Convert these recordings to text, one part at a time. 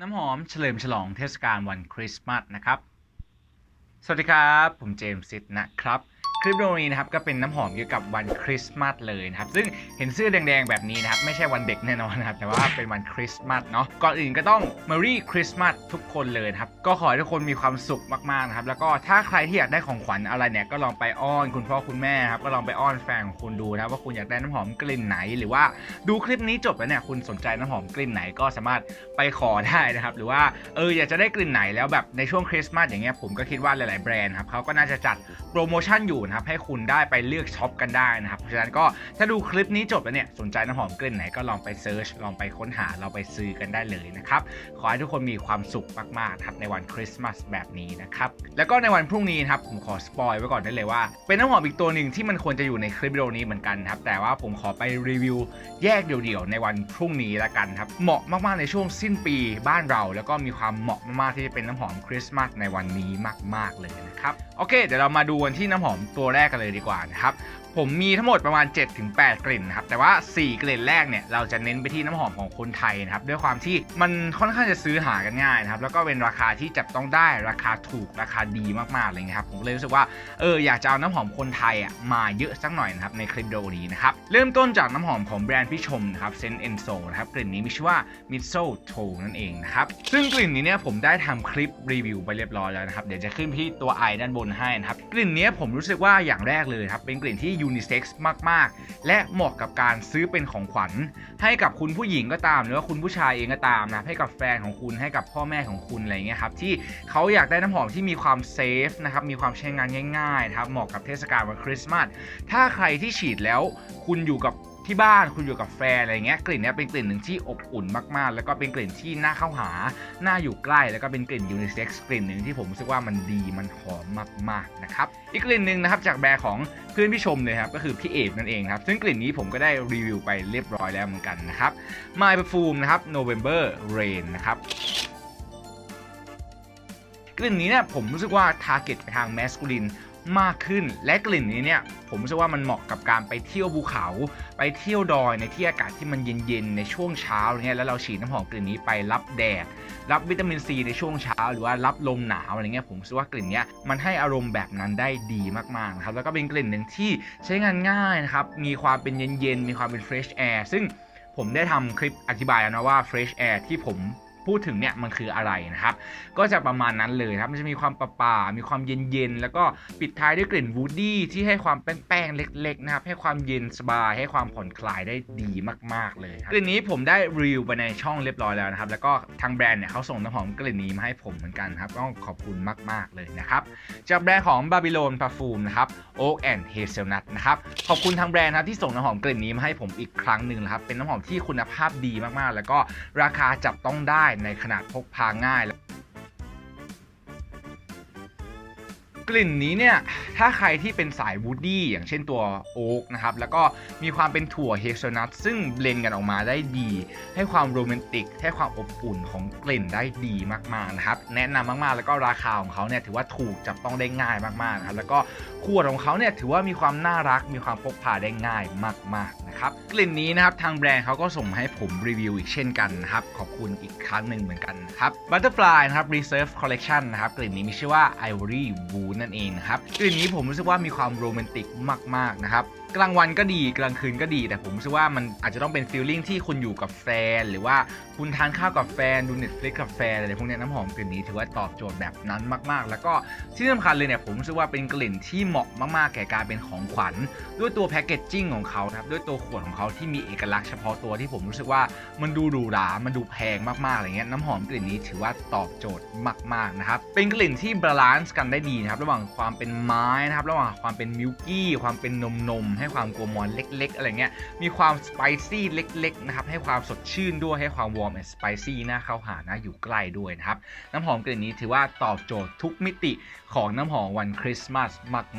น้ำหอมเฉลิมฉลองเทศกาลวันคริสต์มาสนะครับ สวัสดีครับ ผมเจมส์ซิดนะครับ ลิปวิดีโอนี้นะครับก็เป็นน้ำหอมเกี่ยวกับวันคริสต์มาสเลยนะครับซึ่งเห็นเสื้อแดงๆแบบนี้นะครับไม่ใช่วันเด็กแน่นอนนะครับแต่ว่าเป็นวันคริสต์มาสเนาะก่อนอื่นก็ต้อง Merry Christmas ทุกคนเลยครับก็ขอให้ทุกคนมีความสุขมากๆนะครับแล้วก็ถ้าใครที่อยากได้ของขวัญอะไรเนี่ยก็ลองไปอ้อนคุณพ่อคุณแม่ครับก็ลองไปอ้อนแฟนของคุณดูนะว่าคุณอยากได้น้ำหอมกลิ่นไหน หรือว่าดูคลิปนี้จบแล้วเนี่ยคุณสนใจน้ำหอมกลิ่นไหนก็สามารถไปขอได้นะครับหรือว่าเอออยากจะได้กลิ่นไหนแล้วแบบในช่วงคริสต์มาสอย่างเงี้ยผมก็คิดว่าหลายๆแบรนด์ครับเขาก็น่าจะจัดโปรโมชั่นอยู่นะครับให้คุณได้ไปเลือกช็อปกันได้นะครับเพราะฉะนั้นก็ถ้าดูคลิปนี้จบแล้วเนี่ยสนใจน้ำหอมกลิ่นไหนก็ลองไปเซิร์ชลองไปค้นหาเราไปซื้อกันได้เลยนะครับขอให้ทุกคนมีความสุขมากๆครับในวันคริสต์มาสแบบนี้นะครับแล้วก็ในวันพรุ่งนี้ครับผมขอสปอยไว้ก่อนได้เลยว่า เป็นน้ำหอมอีกตัวหนึ่งที่มันควรจะอยู่ในคลิปวิดีโอนี้เหมือนกันครับแต่ว่าผมขอไปรีวิวแยกเดี่ยวๆในวันพรุ่งนี้ละกันครับเหมาะมากๆในช่วงสิ้นปีบ้านเรา แล้วก็มีความเหมาะมากๆที่จะเป็นน้ำหอมคริสต์มาสในวันนี้มาก ๆเลยนะครับโอเคเดี๋ยวเรามาดูกันที่น้ำหอมตัวแรกกันเลยดีกว่านะครับ ผมมีทั้งหมดประมาณ 7-8 กลิ่นนะครับแต่ว่า 4 กลิ่นแรกเนี่ยเราจะเน้นไปที่น้ำหอมของคนไทยนะครับด้วยความที่มันค่อนข้างจะซื้อหากันง่ายนะครับแล้วก็เป็นราคาที่จับต้องได้ราคาถูกราคาดีมากๆเลยนะครับผมเลยรู้สึกว่าเอออยากจะเอาน้ำหอมคนไทยอะมาเยอะสักหน่อยนะครับในคลิปวิดีโอนี้นะครับเริ่มต้นจากน้ำหอมของแบรนด์พี่ชมนะครับเซนเอนโซนะครับกลิ่นนี้มีชื่อว่า m i s o t o นั่นเองนะครับซึ่งกลิ่นนี้เนี่ยผมได้ทำคลิปรีวิวไปเรียบร้อยแล้วนะครับเดี๋ยวจะขึ้นที่ตัวไอด้านบนให้นะครับกลิ่นนี้ผมรู้สึกว่าอย่างแรกเลยครับเป็นกลิ่นที่ยนิเซ็กซ์มาก ๆ และเหมาะกับการซื้อเป็นของขวัญ ให้กับคุณผู้หญิงก็ตาม หรือว่าคุณผู้ชายเองก็ตามนะให้กับแฟนของคุณให้กับพ่อแม่ของคุณอะไรเงี้ยครับที่เขาอยากได้น้ำหอมที่มีความเซฟนะครับมีความใช้งานง่ายๆนะครับเหมาะกับเทศกาลวันคริสต์มาสถ้าใครที่ฉีดแล้วคุณอยู่กับ ที่บ้านคุณอยู่กับแฟนอะไรเงี้ยกลิ่นเนี้ยเป็นกลิ่นหนึ่งที่อบอุ่นมากๆ แล้วก็เป็นกลิ่นที่น่าเข้าหาน่าอยู่ใกล้แล้วก็เป็นกลิ่นยูนิเซ็กซ์กลิ่นหนึ่งที่ผมรู้สึกว่ามันดีมันหอมมากๆนะครับอีกกลิ่นหนึ่งนะครับจากแบรนด์ของเพื่อนพี่ชมเลยครับก็คือพี่เอกนั่นเองครับซึ่งกลิ่นนี้ผมก็ได้รีวิวไปเรียบร้อยแล้วเหมือนกันนะครับ My Perfume นะครับ November Rain นะครับกลิ่นนี้เนี่ยผมรู้สึกว่าทาร์เก็ตไปทางแมสคูลิน มากขึ้น และกลิ่นนี้เนี่ยผมรู้สึกว่ามันเหมาะกับการไปเที่ยวภูเขา ไปเที่ยวดอยในที่อากาศที่มันเย็นๆในช่วงเช้าเนี่ยแล้วเราฉีดน้ำหอมกลิ่นนี้ไปรับแดดรับวิตามินซีในช่วงเช้า หรือว่ารับลมหนาวอะไรเงี้ยผมรู้สึกว่ากลิ่นเนี้ยมันให้อารมณ์แบบนั้นได้ดีมากๆนะครับแล้วก็เป็นกลิ่นหนึ่งที่ใช้งานง่ายนะครับมีความเป็นเย็นๆมีความเป็น fresh air ซึ่งผมได้ทำคลิปอธิบายแล้วนะว่า fresh air ที่ผม พูดถึงเนี่ยมันคืออะไรนะครับ ก็จะประมาณนั้นเลยครับ มันจะมีความประป่าๆมีความเย็นๆ แล้วก็ปิดท้ายด้วยกลิ่นวูดดี้ที่ให้ความแป้งๆ เล็กๆ นะครับ ให้ความเย็นสบาย ให้ความผ่อนคลายได้ดีมากๆ เลยกลิ่นนี้ผมได้รีวิวไปในช่องเรียบร้อยแล้วนะครับ แล้วก็ทางแบรนด์เนี่ยเขาส่งน้ำหอมกลิ่นนี้มาให้ผมเหมือนกันครับ ต้องขอบคุณมากๆ เลยนะครับ จากแบรนด์ของ Babylon Parfum นะครับ Oak and Hazelnut นะครับ ขอบคุณทางแบรนด์นะครับที่ส่งน้ำหอมกลิ่นนี้มาให้ผมอีกครั้งหนึ่งนะครับ เป็นน้ำหอมที่คุณภาพดีมากๆ แล้วก็ราคาจับต้องได้ในขนาดพกพาง่าย กลิ่นนี้เนี่ยถ้าใครที่เป็นสายวูดดี้อย่างเช่นตัวโอ๊กนะครับแล้วก็มีความเป็นถั่วเฮเซลนัทซึ่งเบลนกันออกมาได้ดี ให้ความโรแมนติก ให้ความอบอุ่นของกลิ่นได้ดีมากๆนะครับแนะนำมากๆ แล้วก็ราคาของเขาเนี่ยถือว่าถูกจับต้องได้ง่ายมากๆนะครับแล้วก็ขวดของเขาเนี่ยถือว่ามีความน่ารักมีความพกพาได้ง่ายมากๆนะครับกลิ่นนี้นะครับทางแบรนด์เขาก็ส่งมาให้ผมรีวิวอีกเช่นกันนะครับขอบคุณอีกครั้งหนึ่งเหมือนกันนะครับ Butterfly นะครับ Reserve Collection นะครับกลิ่นนี้มีชื่อว่า Ivory Wood นั่นเองนะครับกลิ่นนี้ผมรู้สึกว่ามีความโรแมนติกมากๆนะครับ กลางวันก็ดีกลางคืนก็ดี แต่ผมรู้สึกว่ามันอาจจะต้องเป็นฟีลลิ่งที่คุณอยู่กับแฟน หรือว่าคุณทานข้าวกับแฟนดู Netflix กับแฟนอะไรพวกนี้น้ำหอมกลิ่นนี้ถือว่าตอบโจทย์แบบนั้นมากๆ แล้วก็ที่สำคัญเลยเนี่ยผมรู้สึกว่าเป็นกลิ่นที่เหมาะมากๆ แก่การเป็นของขวัญ ด้วยตัวแพคเกจจิ้งของเขาครับด้วยตัวขวดของเขาที่มีเอกลักษณ์เฉพาะตัวที่ผมรู้สึกว่ามันดูหรูหรา มันดูแพงมากๆอะไรเงี้ยน้ำหอมกลิ่นนี้ถือว่าตอบโจทย์มากๆนะครับเป็นกลิ่นที่บาลานซ์กันได้ดีนะครับระหว่างความเป็นไม้นะครับระหว่างความเป็นมิลกี้ความเป็นนมนมๆให้ความกัวมอนเล็ก ๆ อะไรเงี้ยมีความสไปซี่เล็กๆนะครับให้ความสดชื่นด้วยให้ความวอร์มแอนสไปซี่น่าเข้าหาน่าอยู่ใกล้ด้วยนะครับน้ำหอมกลิ่นนี้ถือว่าตอบโจทย์ทุกมิติของน้ำหอมวันคริสต์มาส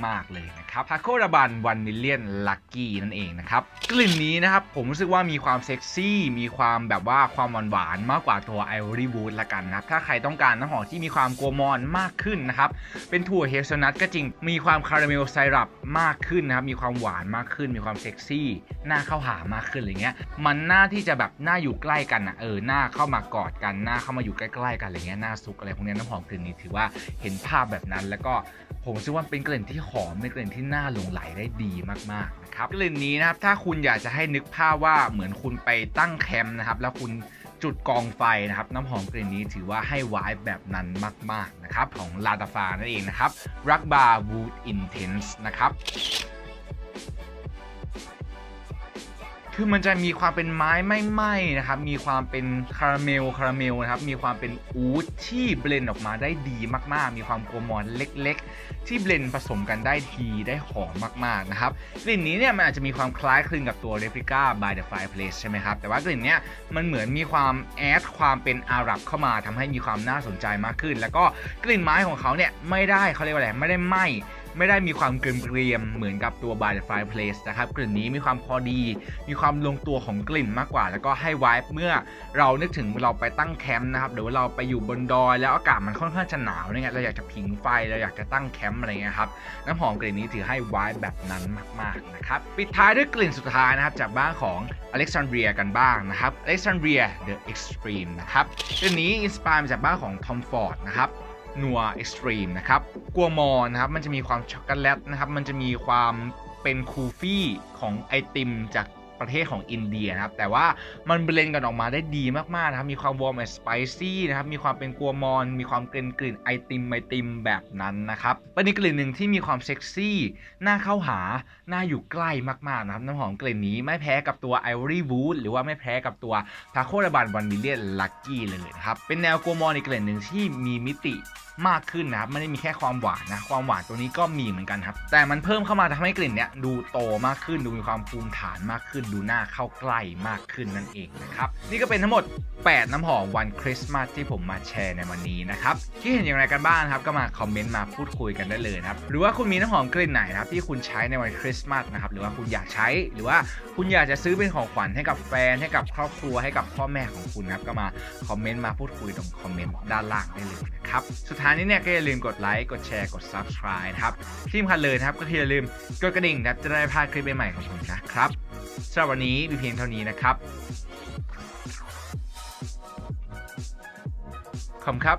มาก ๆ เลยนะครับพาโคราบันวันมิเลียนลักกี้นั่นเองนะครับกลิ่นนี้นะครับผมรู้สึกว่ามีความเซ็กซี่มีความแบบว่าความหวานๆมากกว่าตัวไอวอรี่วูดละกันนะครับถ้าใครต้องการน้ำหอมที่มีความกัวมอนมากขึ้นนะครับเป็นถั่วเฮเซลนัทก็จริงมีความคาราเมลไซรัปมากขึ้นนะครับมีความหวานมากขึ้น มีความเซ็กซี่หน้าเข้าหามากขึ้นอะไรเงี้ยมันน่าที่จะแบบหน้าอยู่ใกล้กันอะเออหน้าเข้ามากอดกันหน้าเข้ามาอยู่ใกล้ๆกันอะไรเงี้ยหน้าซุกอะไรพวกนี้น้ำหอมกลิ่นนี้ถือว่าเห็นภาพแบบนั้น แล้วก็ผมคิดว่าเป็นกลิ่นที่หอมเป็นกลิ่นที่น่าหลงไหลได้ดีมากๆนะครับกลิ่นนี้นะครับถ้าคุณอยากจะให้นึกภาพว่าเหมือนคุณไปตั้งแคมป์นะครับแล้วคุณจุดกองไฟนะครับน้ำหอมกลิ่นนี้ถือว่าให้วายแบบนั้นมาก ๆ นะครับ ของลาตาฟานั่นเองนะครับรักบาร์วูดอินเทนส์นะครับ คือมันจะมีความเป็นไม้ไม่ไหม้นะครับ มีความเป็นคาราเมลคาราเมลนะครับ มีความเป็นอูดที่เบลนออกมาได้ดีมากๆ มีความโกลมอนเล็ก ๆ ที่เบลนผสมกันได้ทีได้หอมมากๆนะครับ กลิ่นนี้เนี่ยมันอาจจะมีความคล้ายคลึงกับตัว Replica by the Fireplace ใช่ไหมครับ แต่ว่ากลิ่นเนี้ยมันเหมือนมีความแอดความเป็นอาหรับเข้ามาทำให้มีความน่าสนใจมากขึ้น แล้วก็กลิ่นไม้ของเขาเนี่ยไม่ได้เขาเรียกว่าอะไรไม่ได้ไหม้ ไม่ได้มีความเกรียมๆเหมือนกับตัว By the Fireplace นะครับกลิ่นนี้มีความพอดี มีความลงตัวของกลิ่นมากกว่า แล้วก็ให้ไวท์เมื่อเรานึกถึงเราไปตั้งแคมป์นะครับหรือว่าเราไปอยู่บนดอย แล้วอากาศมันค่อนข้างจะหนาวเนี่ยเราอยากจะผิงไฟเราอยากจะตั้งแคมป์อะไรเงี้ยครับน้ำหอมกลิ่นนี้ถือให้ไวท์แบบนั้นมากๆนะครับปิดท้ายด้วยกลิ่นสุดท้ายนะครับจากบ้านของ Alexandria กันบ้างนะครับ Alexandria The Extreme นะครับกลิ่นนี้อินสปายมาจากบ้านของ Tom Ford นะครับ นัวเอ็กซ์ตรีมนะครับกัวมอนนะครับมันจะมีความช็อกโกแลตนะครับมันจะมีความเป็นคูฟี่ของไอติมจากประเทศของอินเดียนะครับ แต่ว่ามันเบลนกันออกมาได้ดีมากๆนะครับ มีความวอร์มแอนด์สไปซี่นะครับ มีความเป็นกัวมอน มีความกลิ่นกลิ่นไอติมไอติมแบบนั้นนะครับเป็นกลิ่นหนึ่งที่มีความเซ็กซี่น่าเข้าหา น่าอยู่ใกล้มากๆนะครับ น้ำหอมกลิ่นนี้ไม่แพ้กับตัว Ivory Wood หรือว่าไม่แพ้กับตัว p a c o r a b a n 1 Million Lucky เลยนะครับ เป็นแนวกัวมอนอีกกลิ่นหนึ่งที่มีมิติ มากขึ้นนะครับไม่ได้มีแค่ความหวานนะความหวานตัวนี้ก็มีเหมือนกันครับแต่มันเพิ่มเข้ามาทำให้กลิ่นเนี้ยดูโตมากขึ้นดูมีความภูมิฐานมากขึ้น ดูหน้าเข้าใกล้มากขึ้นนั่นเองนะครับนี่ก็เป็นทั้งหมด 8 น้ำหอมวันคริสต์มาสที่ผมมาแชร์ในวันนี้นะครับที่เห็นอย่างไรกันบ้างครับก็มาคอมเมนต์มาพูดคุยกันได้เลยครับหรือว่าคุณมีน้ำหอมกลิ่นไหนนะครับที่คุณใช้ในวันคริสต์มาสนะครับหรือว่าคุณอยากใช้หรือว่าคุณอยากจะซื้อเป็นของขวัญให้กับแฟนให้กับครอบครัวให้กับพ่อแม่ของคุณครับก็มาคอมเมนต์มาพูดคุยตรงคอมเมนต์ด้านล่างได้เลยนะครับสุดท้ายานนี้เนี่ยก็อย่าลืมกดไลค์ กดแชร์ กด subscribe นะครับที่สำคัญเลยนะครับก็คืออย่าลืมกดกระดิ่งนะครับจะได้พลาดคลิปใหม่ๆของผมนะครับสำหรับวันนี้มีเพียงเท่านี้นะครับ ขอบคุณครับ